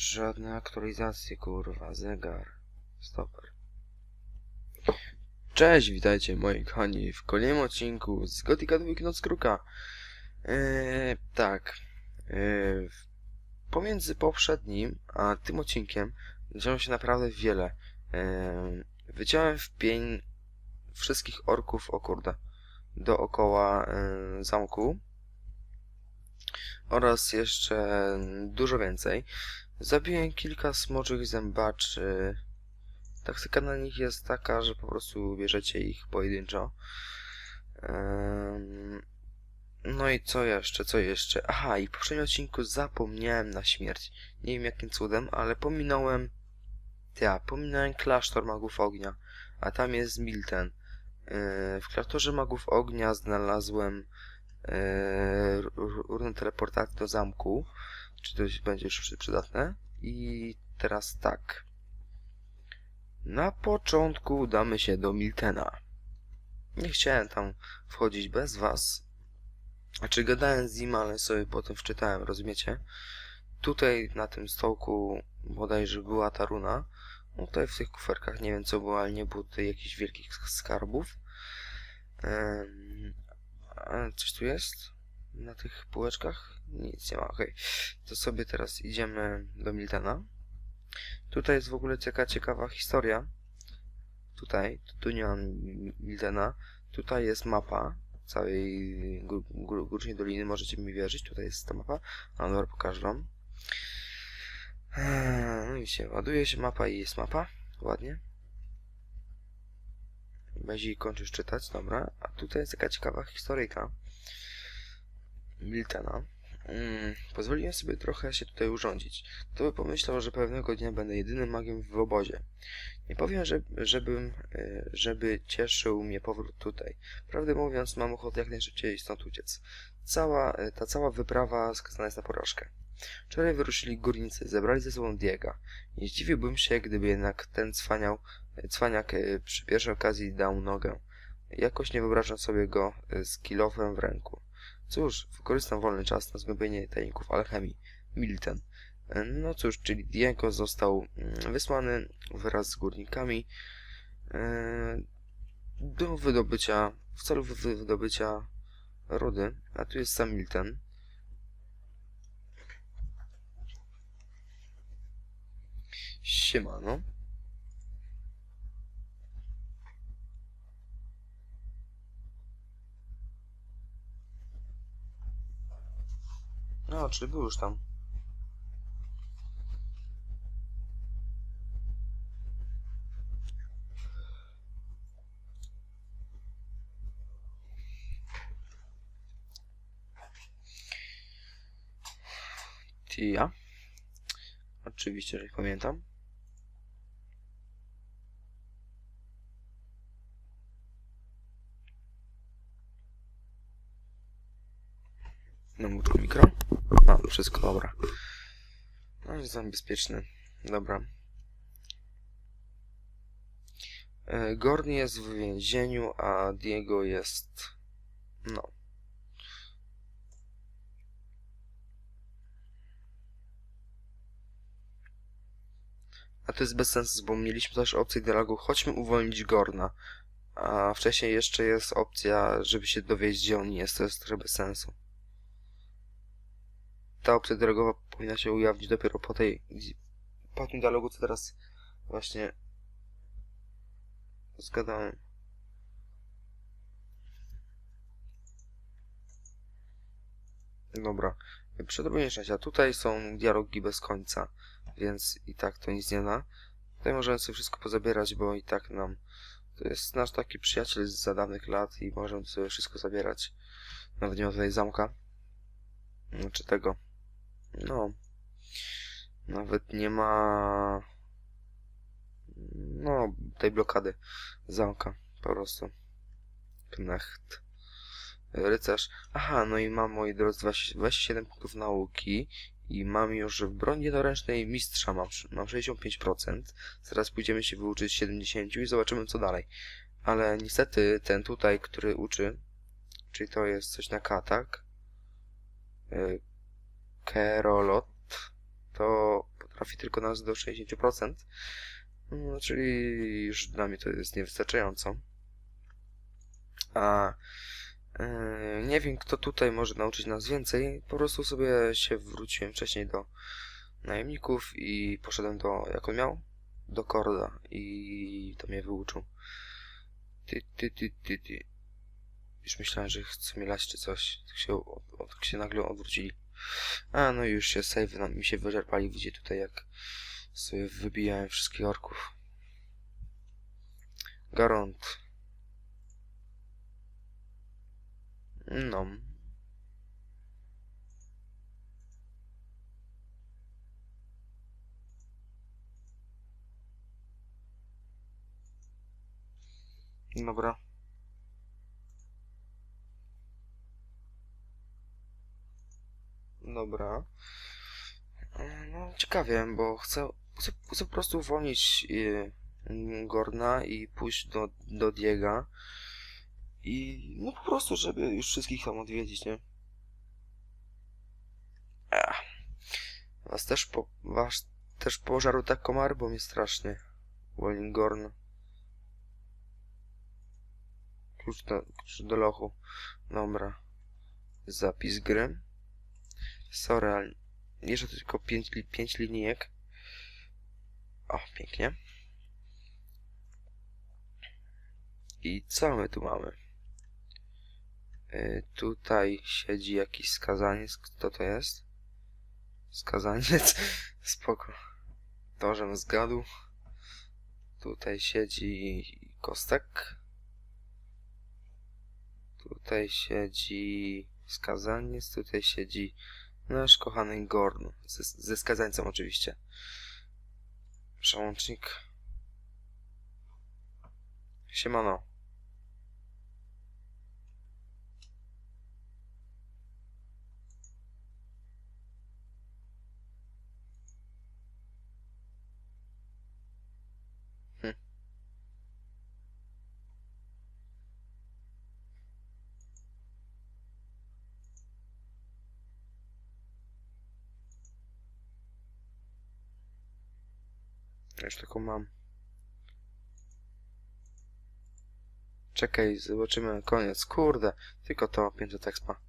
Żadne aktualizacje, kurwa, zegar. Stoper. Cześć, witajcie moi kochani w kolejnym odcinku z Gotika Dwójki Noc Kruka. Eee, tak. Eee, pomiędzy poprzednim a tym odcinkiem działo się naprawdę wiele. Eee, wyciąłem w pień wszystkich orków, o kurde, dookoła e, zamku oraz jeszcze dużo więcej. Zabiłem kilka smoczych zębaczy. Taktyka na nich jest taka, że po prostu bierzecie ich pojedynczo. No i co jeszcze, co jeszcze? Aha, i w poprzednim odcinku zapomniałem na śmierć. Nie wiem jakim cudem, ale pominąłem... Ja, pominąłem klasztor magów ognia, a tam jest Milten. W klasztorze magów ognia znalazłem e, ru- rurę teleportacji do zamku. Czy to będzie już przy- przydatne? I teraz tak. Na początku udamy się do Miltena. Nie chciałem tam wchodzić bez was. Znaczy gadałem z nim, ale sobie potem wczytałem, rozumiecie? Tutaj na tym stołku bodajże była ta runa. No tutaj w tych kuferkach nie wiem co było, ale nie było tutaj jakichś wielkich skarbów. A coś tu jest? Na tych półeczkach? Nic nie ma, okej. To sobie teraz idziemy do Miltena. Tutaj jest w ogóle taka ciekawa historia. Tutaj, tu nie mam Miltena. Tutaj jest mapa całej gó- gó- Górczej Doliny, możecie mi wierzyć. Tutaj jest ta mapa. A dobra, pokażę wam. Eee, No i się ładuje się mapa i jest mapa. Ładnie. Będzie kończysz czytać, dobra. A tutaj jest taka ciekawa historyjka. Miltena. Mm, pozwoliłem sobie trochę się tutaj urządzić. To by pomyślał, że pewnego dnia będę jedynym magiem w obozie. Nie powiem, że, żebym, e, żeby cieszył mnie powrót tutaj. Prawdę mówiąc, mam ochotę jak najszybciej stąd uciec. Cała, e, ta cała wyprawa skazana jest na porażkę. Wczoraj wyruszyli górnicy, zebrali ze sobą Diega. Nie zdziwiłbym się, gdyby jednak ten cwaniał, e, cwaniak przy pierwszej okazji dał nogę. Jakoś nie wyobrażam sobie go z kilofem w ręku. Cóż, wykorzystam wolny czas na zgłębienie tajników alchemii. Milton. No cóż, czyli Diego został mm, wysłany wraz z górnikami e, do wydobycia, w celu wy- wydobycia rudy, a tu jest sam Milton. Siemano. No, czyli był już tam. Tia. Oczywiście, że pamiętam. No, mu wszystko dobra. No, jestem bezpieczny. Dobra. E, Gorny jest w więzieniu, a Diego jest... No. A to jest bez sensu, bo mieliśmy też opcję dialogu chodźmy uwolnić Gorna. A wcześniej jeszcze jest opcja, żeby się dowiedzieć, gdzie on jest. To jest trochę bez sensu. Ta opcja dialogowa powinna się ujawnić dopiero po tej... Po tym dialogu, co teraz właśnie zgadałem. Dobra. Przedrobienie szczęścia. Tutaj są dialogi bez końca, więc i tak to nic nie da. Tutaj możemy sobie wszystko pozabierać, bo i tak nam... To jest nasz taki przyjaciel z za dawnych lat i możemy sobie wszystko zabierać. Nawet nie ma tutaj zamka. Czy tego. No. Nawet nie ma... No, tej blokady zamka. Po prostu. Knecht. Rycerz. Aha, no i mam, moi drodzy, 20 27 punktów nauki i mam już w broni jednoręcznej mistrza, mam, mam 65%. Zaraz pójdziemy się wyuczyć 70 i zobaczymy co dalej. Ale niestety ten tutaj, który uczy, czyli to jest coś na K, tak? Kerolot, to potrafi tylko nas do 60%. No, czyli już dla mnie to jest niewystarczająco. A e, nie wiem, kto tutaj może nauczyć nas więcej. Po prostu sobie się wróciłem wcześniej do najemników i poszedłem do, jak on miał? Do Korda i to mnie wyuczył. Ty, ty, ty, ty, ty. Już myślałem, że chce mnie lać czy coś. Tak się, tak się nagle odwrócili. A, no już się save nam mi się wyczerpali. Widzicie tutaj, jak sobie wybijałem wszystkich orków. Garant. No. Dobra. Dobra. E, No, ciekawie, bo chcę, chcę, chcę po prostu uwolnić y, Gorna i pójść do, do Diega. I no po prostu, żeby już wszystkich tam odwiedzić, nie? Ech. Was też po, was też pożarł tak komar, bo mnie strasznie. Uwolnił Gorn. Klucz do, klucz do lochu. Dobra. Zapis gry. Sorry, ale jeszcze tylko 5 pięć, pięć linijek. O, pięknie. I co my tu mamy? Y, tutaj siedzi jakiś skazaniec. Kto to jest? Skazaniec? Spoko. To, żem zgadł. Tutaj siedzi Kostek. Tutaj siedzi skazaniec. Tutaj siedzi nasz kochany Gorn. Ze, ze skazańcem oczywiście. Przełącznik. Siemano. Już taką mam. Czekaj, zobaczymy koniec. Kurde, tylko to 500 expa.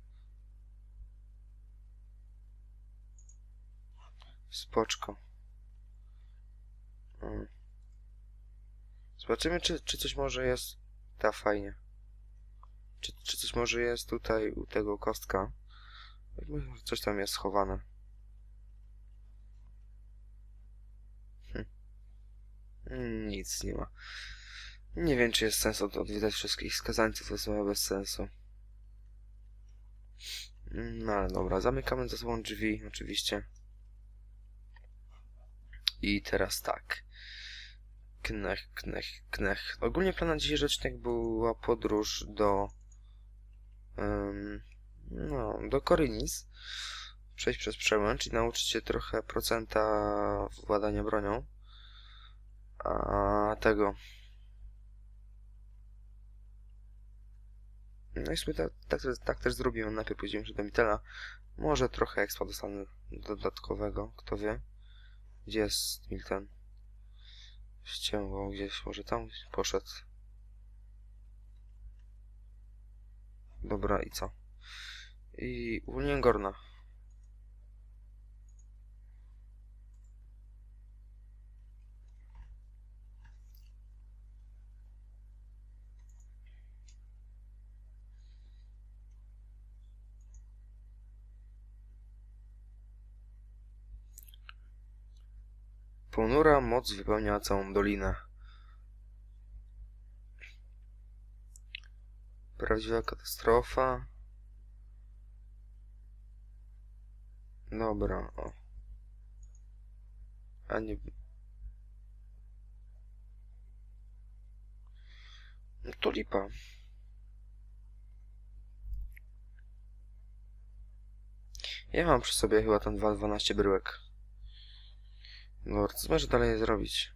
Spoczko. Zobaczymy, czy, czy coś może jest... Ta, fajnie. Czy, czy coś może jest tutaj u tego kostka? Coś tam jest schowane. Nic nie ma. Nie wiem, czy jest sens od, odwiedzać wszystkich skazańców, to jest chyba bez sensu. Mm, No ale dobra, zamykamy za sobą drzwi, oczywiście. I teraz tak. Knech, knech, knech. Ogólnie plan na dzisiejszy odcinek była podróż do... em, no, do Korynis. Przejść przez przełęcz i nauczyć się trochę procenta władania bronią. A tego. No i w sumie tak, tak, tak też zrobiłem. Najpierw pójdziemy jeszcze do Mitela. Może trochę expa dostanę dodatkowego, kto wie. Gdzie jest Milton? Ścięło gdzieś, może tam poszedł. Dobra, i co? I uwolniłem Gorna. Ponura moc wypełnia całą dolinę. Prawdziwa katastrofa. Dobra, o. A nie... No to lipa. Ja mam przy sobie chyba tam 2,12 bryłek. No, co zmierza dalej zrobić?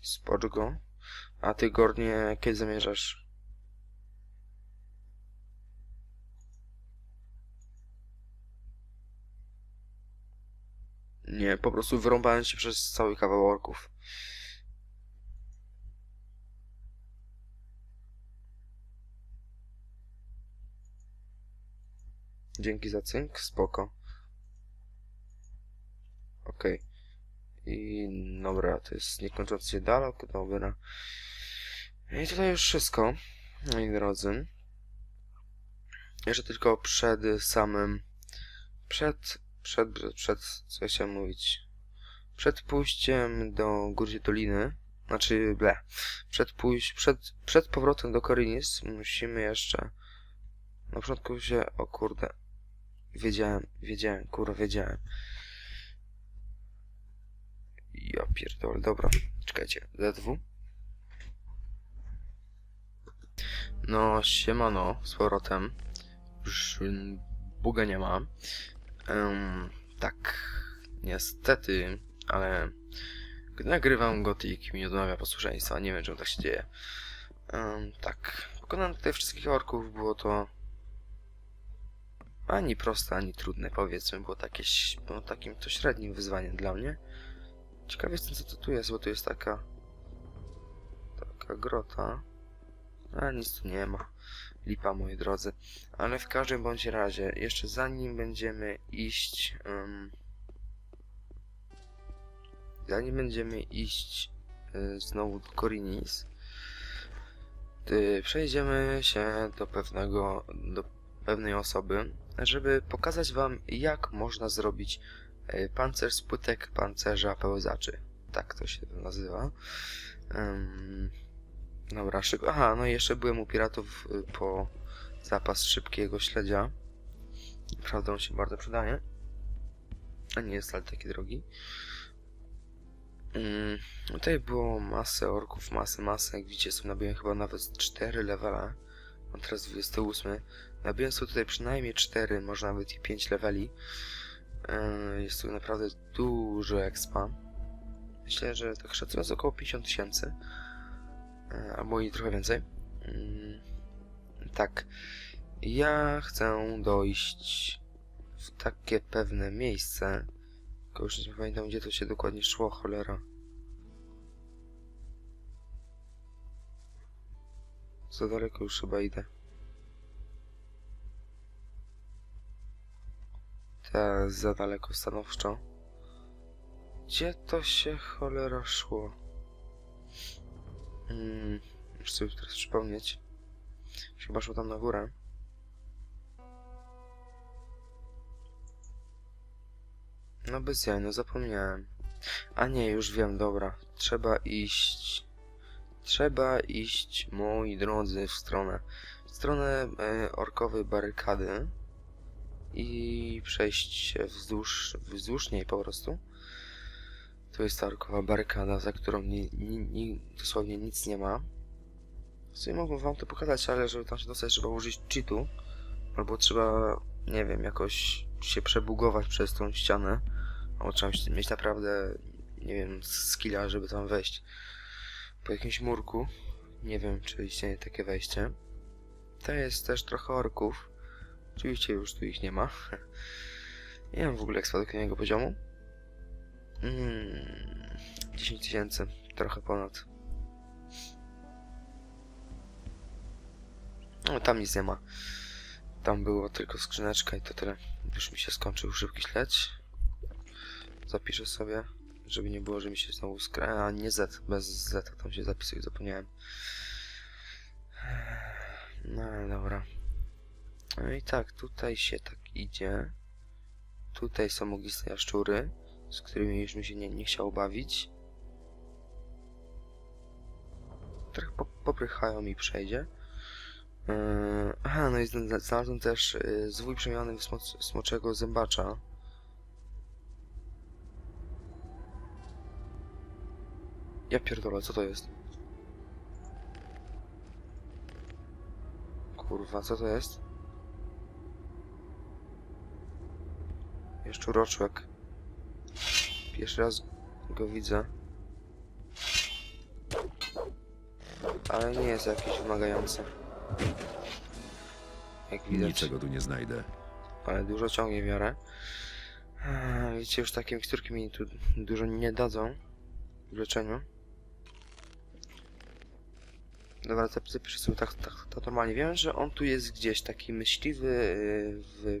Spocz go. A ty, Gornie, kiedy zamierzasz? Nie, po prostu wyrąbałem się przez cały kawał orków. Dzięki za cynk, spoko. Okej. I dobra, to jest niekończący się dialog, dobra. I tutaj już wszystko, moi drodzy. Jeszcze tylko przed samym... Przed, przed, przed, co ja chciałem mówić? Przed pójściem do Górdzie Doliny, znaczy, ble, przed pójść, przed, przed powrotem do Korinis musimy jeszcze... Na początku się, o kurde, wiedziałem, wiedziałem, kurwa, wiedziałem. Ja pierdolę, dobra, czekajcie, ZW. No, siemano, z powrotem. Już mm, buga nie ma. Em, tak, niestety, ale gdy nagrywam Gothic mi odmawia posłuszeństwa, nie wiem czemu tak się dzieje. Em, tak, pokonałem tutaj wszystkich orków, było to ani proste, ani trudne, powiedzmy, było takie, było takim to średnim wyzwaniem dla mnie. Ciekaw jestem co to tu jest, bo tu jest taka taka grota. A nic tu nie ma. Lipa moi drodzy. Ale w każdym bądź razie, jeszcze zanim będziemy iść em, zanim będziemy iść y, znowu do Korinis y, przejdziemy się do pewnego do pewnej osoby, żeby pokazać wam jak można zrobić y, pancerz z płytek pancerza pełzaczy. Tak to się nazywa. Dobra, szyb... Aha, no i jeszcze byłem u piratów y, po zapas szybkiego śledzia. Naprawdę on się bardzo przydaje. A nie jest wcale taki drogi. Mm, tutaj było masę orków, masę, masę. Jak widzicie, sobie nabiłem chyba nawet 4 levela. Mam teraz 28. Nabiłem sobie tutaj przynajmniej 4, może nawet i 5 leveli. Yy, Jest tu naprawdę dużo expa. Myślę, że tak szacując około 50 tysięcy. E, albo i trochę więcej. Mm, Tak. Ja chcę dojść w takie pewne miejsce. Tylko już nie pamiętam, gdzie to się dokładnie szło, cholera. Za daleko już chyba idę. Ta, za daleko stanowczo. Gdzie to się cholera szło? Mm, muszę sobie teraz przypomnieć. Chyba szło tam na górę. No bez jaj, no zapomniałem. A nie, już wiem, dobra. Trzeba iść... Trzeba iść, moi drodzy, w stronę... W stronę e, orkowej barykady. I przejść wzdłuż, wzdłuż niej po prostu. To jest ta orkowa barykada, za którą ni, ni, ni, dosłownie nic nie ma. W sumie mogłem wam to pokazać, ale żeby tam się dostać trzeba użyć cheatu. Albo trzeba, nie wiem, jakoś się przebugować przez tą ścianę. Albo trzeba mieć- naprawdę, nie wiem, skilla, żeby tam wejść. Po jakimś murku. Nie wiem, czy istnieje takie wejście. To jest też trochę orków. Oczywiście już tu ich nie ma. Nie mam w ogóle jak do kolejnego poziomu. Mm, 10 tysięcy, trochę ponad. No tam nic nie ma. Tam było tylko skrzyneczka i to tyle. Już mi się skończył szybki śledź. Zapiszę sobie, żeby nie było, że mi się znowu skra... A nie Z, bez Z tam się zapisuje, zapomniałem. No ale dobra. No i tak, tutaj się tak idzie. Tutaj są ogniste jaszczury z którymi już mi się nie, nie chciało bawić. Trochę po, poprychają i przejdzie. Yy, aha, no i zna- znalazłem też yy, zwój przemiany smoc, smoczego zębacza. Ja pierdolę, co to jest? Kurwa, co to jest? Jeszcze roczłek. Pierwszy raz go widzę. ale nie jest jakieś wymagające. Jak widać. Niczego tu nie znajdę. ale dużo ciągnie w miarę. Eee, Wiecie, już takie miksturki mi tu dużo nie dadzą w leczeniu. Dobra, zap- zapiszę sobie tak, tak, tak normalnie. Wiem, że on tu jest gdzieś, taki myśliwy yy, w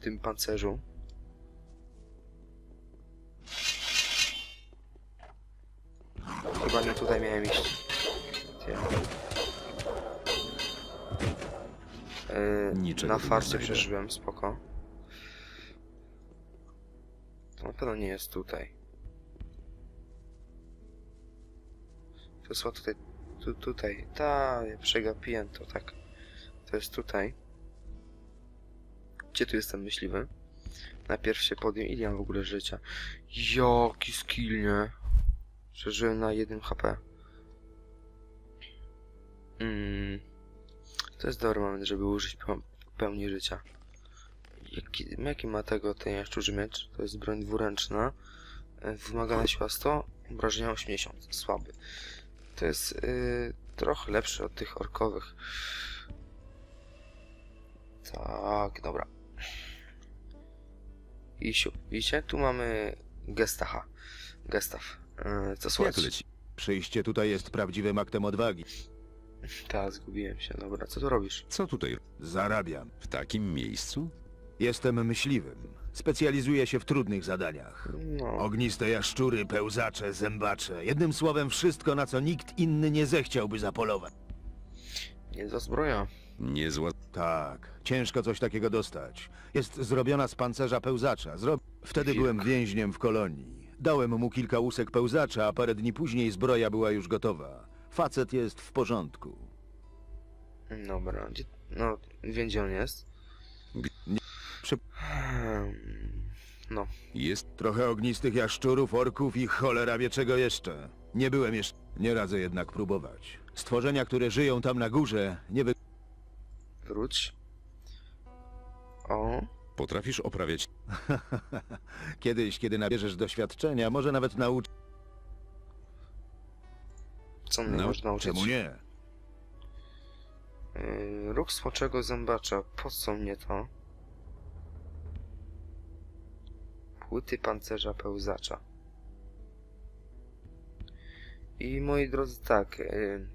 tym pancerzu. Chyba nie tutaj miałem iść. Yy, na farcie przeżyłem, spoko. To na pewno nie jest tutaj. To jest tutaj, tu, tutaj. Ta, ja przegapiłem to, tak. To jest tutaj. Gdzie tu jestem myśliwy? Najpierw się podjął, ile w ogóle życia? Jaki skill, nie? Przeżyłem na 1 HP. Mm. To jest dobry moment, żeby użyć peł- pełni życia. Jaki, jaki ma tego ten jaszczurzy miecz? To jest broń dwuręczna. Wymagana siła 100, obrażenia 80. Słaby. To jest y, trochę lepszy od tych orkowych. Tak, dobra. I siup. Widzicie? Tu mamy gestacha. Gestaw. Yy, co Jak słychać? leci? Przyjście tutaj jest prawdziwym aktem odwagi. Tak, zgubiłem się. Dobra, co tu robisz? Co tutaj? Zarabiam. W takim miejscu? Jestem myśliwym. Specjalizuję się w trudnych zadaniach. No, Ogniste jaszczury, pełzacze, zębacze. Jednym słowem wszystko, na co nikt inny nie zechciałby zapolować. niezła zbroja. Niezła... Tak, ciężko coś takiego dostać. Jest zrobiona z pancerza pełzacza. Zro... Wtedy byłem więźniem w kolonii. Dałem mu kilka łusek pełzacza, a parę dni później zbroja była już gotowa. Facet jest w porządku. Dobra, gdzie... No, wiem gdzie on jest. G- nie- Przy- Hmm, No, Jest... Trochę ognistych jaszczurów, orków i cholera wie czego jeszcze. Nie byłem jeszcze... Nie radzę jednak próbować. Stworzenia, które żyją tam na górze, nie wy... wróć. O, Potrafisz oprawiać... Kiedyś, kiedy nabierzesz doświadczenia, może nawet nauczyć... co mnie No, można nauczyć? Czemu nie? Yy, ruch smoczego zębacza. Po co mnie to? Płyty pancerza pełzacza. I moi drodzy, tak. Yy,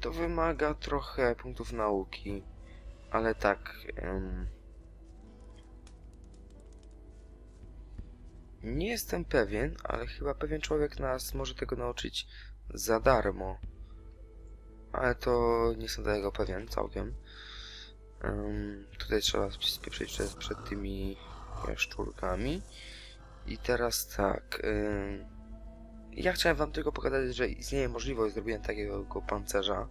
to wymaga trochę punktów nauki. Ale tak. ym, nie jestem pewien, ale chyba pewien człowiek nas może tego nauczyć za darmo. Ale to nie jestem tego pewien całkiem. Ym, tutaj trzeba spieprzyć przed, przed tymi jaszczurkami. I teraz tak. ja chciałem wam tylko pokazać, że istnieje możliwość zrobienia takiego pancerza.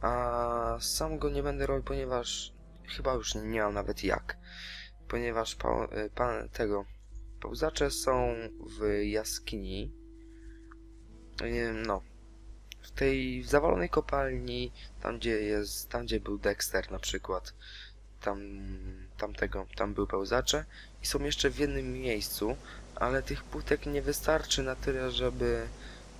A sam go nie będę robił, ponieważ chyba już nie mam nawet jak. Ponieważ y, pan tego pełzacze są w jaskini. Ym, No, w tej zawalonej kopalni, tam gdzie jest, tam gdzie był Dexter na przykład, tam, tamtego, tam były pełzacze i są jeszcze w jednym miejscu, ale tych płytek nie wystarczy na tyle, żeby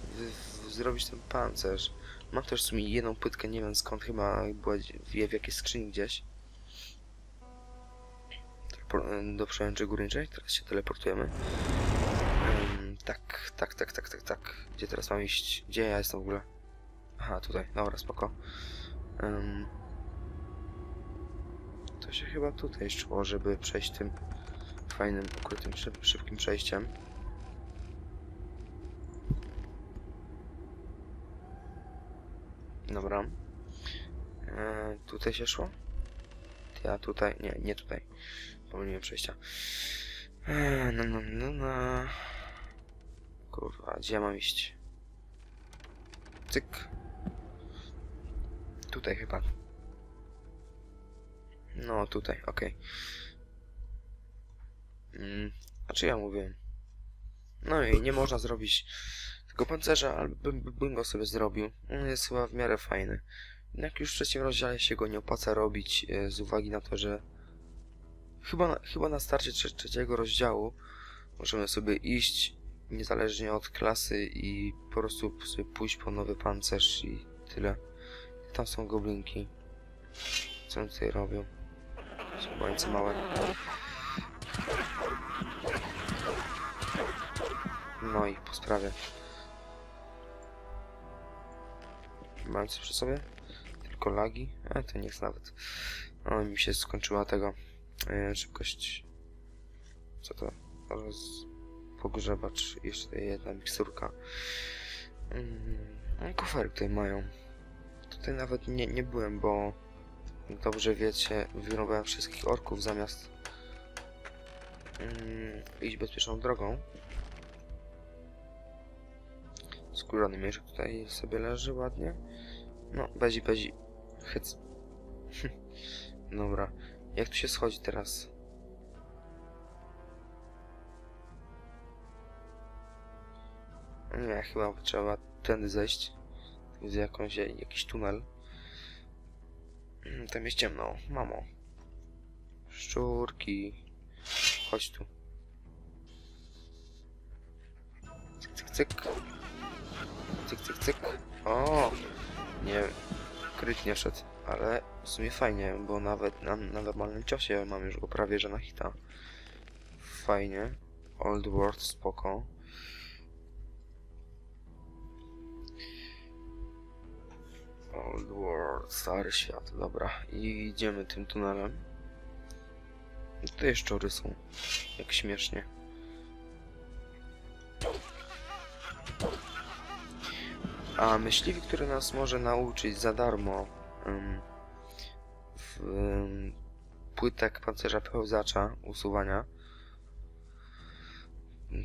w, w, zrobić ten pancerz. Mam też w sumie jedną płytkę, nie wiem skąd, chyba była w, w jakiejś skrzyni gdzieś. Do przełęczy górniczej, teraz się teleportujemy. Tak, tak, tak, tak, tak, tak. Gdzie teraz mam iść? Gdzie ja jestem w ogóle? Aha, tutaj, dobra, spoko. Ym, to się chyba tutaj szło, żeby przejść tym fajnym, ukrytym, szyb, szybkim przejściem. Dobra. E, tutaj się szło? Ja tutaj, nie, nie tutaj. Pomyliłem przejścia. No, no, no, no. Kurwa, gdzie ja mam iść? Cyk. Tutaj chyba. No, tutaj, okej. Mm, a czy ja mówię? No i nie można zrobić tego pancerza, ale bym, bym go sobie zrobił. On jest chyba w miarę fajny. Jak już w trzecim rozdziale się go nie opłaca robić, e, z uwagi na to, że chyba na, chyba na starcie trze trzeciego rozdziału możemy sobie iść niezależnie od klasy i po prostu sobie pójść po nowy pancerz i tyle. Tam są goblinki. Co oni tutaj robią? Są małe. No i po sprawie. Mam coś przy sobie? Tylko lagi? A to nie jest nawet. O, mi się skończyła tego e, szybkość. Co to? Roz... Pogrzebacz. Jeszcze jedna miksturka. Mm, kufery tutaj mają. Tutaj nawet nie, nie byłem, bo dobrze wiecie, wyrąbałem wszystkich orków zamiast mm, iść bezpieczną drogą. Skórzany mieszek tutaj sobie leży ładnie. No, bezi, bezi. Hyc. Dobra. Jak tu się schodzi teraz? Nie, chyba trzeba tędy zejść. Widzę jakąś, jakiś tunel. Mm, Tam jest ciemno. Mamo. Szczurki. Chodź tu. Cyk, cyk, cyk. Cyk, cyk, cyk. O! Nie, kryt nie szedł, ale w sumie fajnie, bo nawet na, na normalnym ciosie mam już go prawie że na hita. Fajnie. Old World spoko. Old World, stary świat, dobra. I idziemy tym tunelem. Tutaj szczury są. Jak śmiesznie. A myśliwy, który nas może nauczyć za darmo ym, płytek pancerza pełzacza usuwania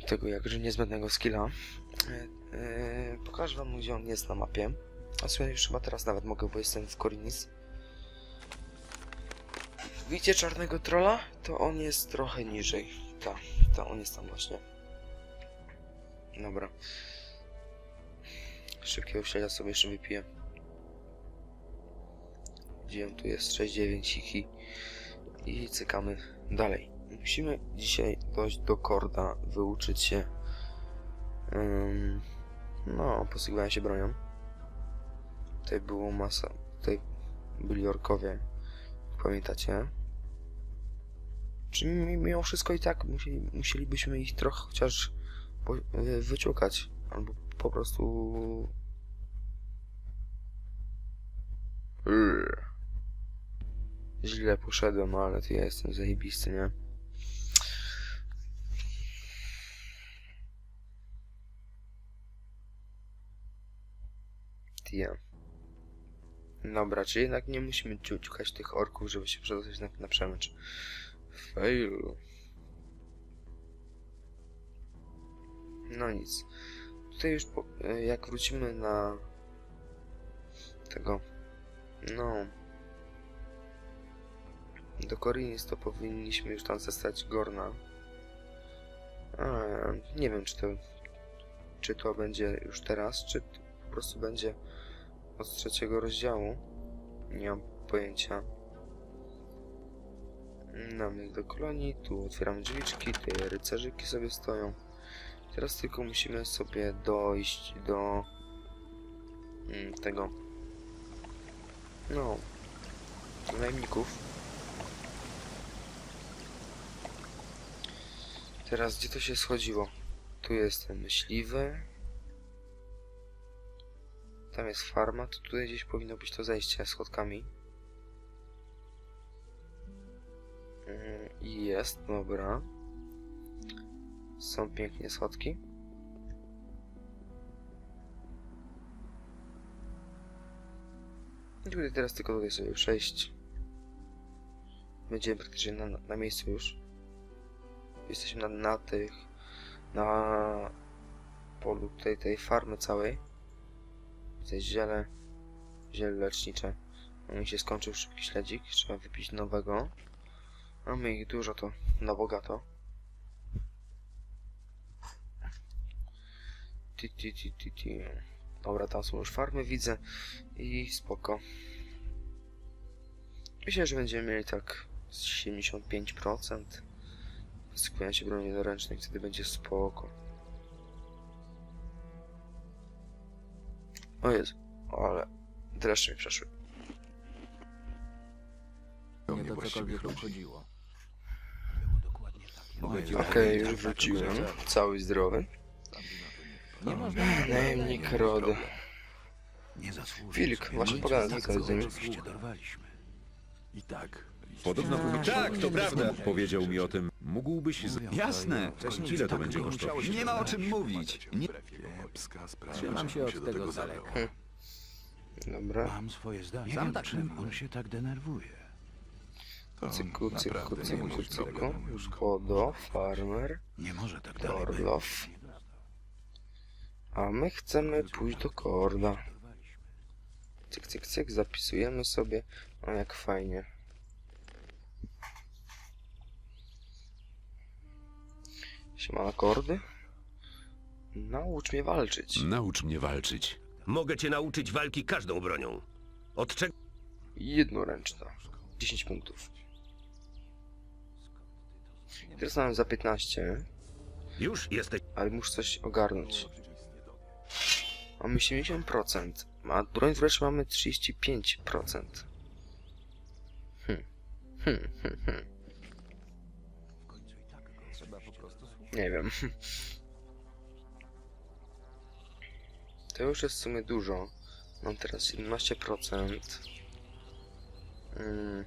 tego jakże niezbędnego skilla. Yy, yy, pokażę wam gdzie on jest na mapie. A w sumie już chyba teraz nawet mogę, bo jestem w Korinis. Widzicie czarnego trolla? To on jest trochę niżej. Ta, ta on jest tam właśnie. Dobra. Szybkiego śledzia sobie jeszcze wypiję. On tu jest? 6-9 hiki. I cykamy dalej. Musimy dzisiaj dojść do korda, wyuczyć się. Ym, no, posługiwałem się bronią. Tutaj było masa. Tutaj byli orkowie. Pamiętacie? Czy mi- mimo wszystko i tak musieli, musielibyśmy ich trochę chociaż wyciukać. Albo po prostu. Yy. Źle poszedłem, ale to ja jestem zajebisty, nie? Tia. Dobra, czy jednak nie musimy ciu- ciukać tych orków, żeby się przedostać na, na przemycz. Fail. No nic. Tutaj już po, e, jak wrócimy na tego, no do Korinis powinniśmy już tam zastać Gorna. A, nie wiem czy to czy to będzie już teraz, czy po prostu będzie od trzeciego rozdziału. Nie mam pojęcia. Mamy do kolonii, tu otwieramy drzwiczki, te rycerzyki sobie stoją. Teraz tylko musimy sobie dojść do mm, tego. No, najemników. Teraz gdzie to się schodziło? Tu jest ten myśliwy. Tam jest farma, to tutaj gdzieś powinno być to zejście schodkami. I jest, dobra. Są pięknie schodki. I tutaj teraz tylko tutaj sobie przejść. Będziemy praktycznie na, na miejscu już. Jesteśmy na, na tych... Na polu tutaj tej farmy całej. Widzę ziele. Ziele lecznicze. Mi się skończył szybki śledzik. Trzeba wypić nowego. Mamy ich dużo to na bogato. Ti, ti, ti, ti. Dobra, tam są już farmy, widzę. I spoko. Myślę, że będziemy mieli tak z 75%. Skłaniajcie broni zaręcznej, wtedy będzie spoko. O Jezu, ale dreszcze mi przeszły. Nie do cokolwiek tu chodziło. Okej, okay, już wróciłem. Cały zdrowy. Nie można Najemnik Rod. Nie zasłużył. Wilk, masz z nim. I tak Podobno Tak, to prawda. powiedział mi o tym. Mógłbyś... Z... Jasne. Ile to będzie kosztować? Nie ma o czym mówić. Nie... Trzymam się od tego z daleka. Dobra. Mam swoje zdanie. Sam Nie wiem, tak czym on się tak denerwuje. Cyku, cyku, cyku, cyku. Bodo, farmer, Nie może tak dalej być. Orlow. A my chcemy pójść do Korda. Cyk, cyk, cyk, zapisujemy sobie. O, jak fajnie. Siemano Kordy. Naucz mnie walczyć. Naucz mnie walczyć. Mogę cię nauczyć walki każdą bronią. Od czego? Jednoręczna. 10 punktów. I teraz mam za 15, Już jesteś. ale muszę coś ogarnąć. Mamy 70%, a broń wręcz mamy 35%. Hmm. Hmm, hmm, hmm. Nie wiem. To już jest w sumie dużo. Mam teraz 17%. Mm.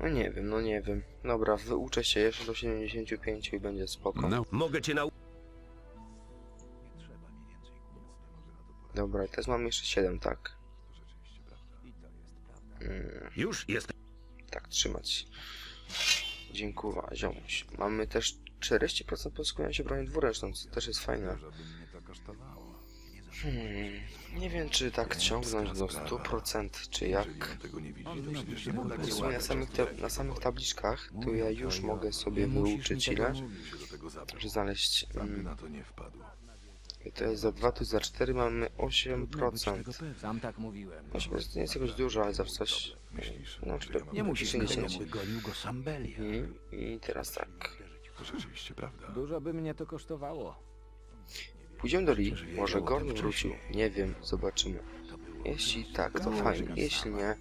No nie wiem, no nie wiem. Dobra, wyuczę się jeszcze do 75 i będzie spoko. Nau... Mogę cię nauczyć. Dobra, i teraz mam jeszcze 7, tak? Mm, Już jesteś. tak trzymać. Dziękuję, ziomuś. Mamy też 40% posługują się bronią dwuręczną, co też jest fajne. Hmm, nie wiem, czy tak ciągnąć do 100%, czy jak. W sumie na samych, te, na samych tabliczkach, to ja już mogę sobie wyuczyć ile, żeby znaleźć... Mm, to jest za 2, tu za 4 mamy 8%. Sam tak mówiłem. 8% to nie jest jakoś dużo, ale zawsze coś... No, Nie musisz mi 10. tego Wygonił go Sambelia. I, I teraz tak. Dużo by mnie to kosztowało. Pójdziemy do Lee. Może Gorn wrócił. Nie wiem, zobaczymy. Jeśli tak, to fajnie. Jeśli nie,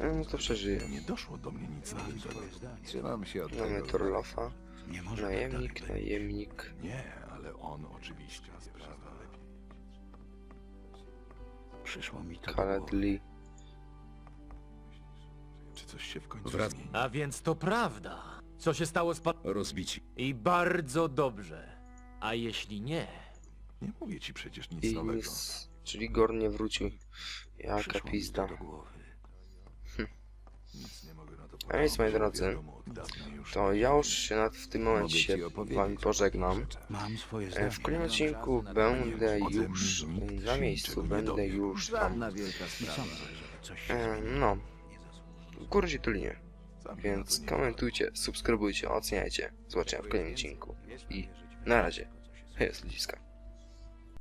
no to przeżyję. Trzymam się od Mamy Torlofa. Nie może tak Najemnik, dalej najemnik. Nie, ale on oczywiście sprawa. Przyszło mi to do Khaled głowy. Lee. Czy coś się w końcu Wrac... A więc to prawda. Co się stało z pan... Rozbici. I bardzo dobrze. A jeśli nie... Nie mówię ci przecież nic I nic, czyli Gorn nie wrócił. Jaka Przyszło mi pizda. to do głowy. Nic nie mogę A więc, moi drodzy. To ja już się na, w tym momencie się wami pożegnam. E. W kolejnym odcinku będę już nikt na się miejscu, będę już tam. Się E, no, w górze tu linię. Sam na Więc komentujcie, subskrybujcie, oceniajcie. Zobaczenia w kolejnym odcinku. I na razie. Hej, jest ludziska.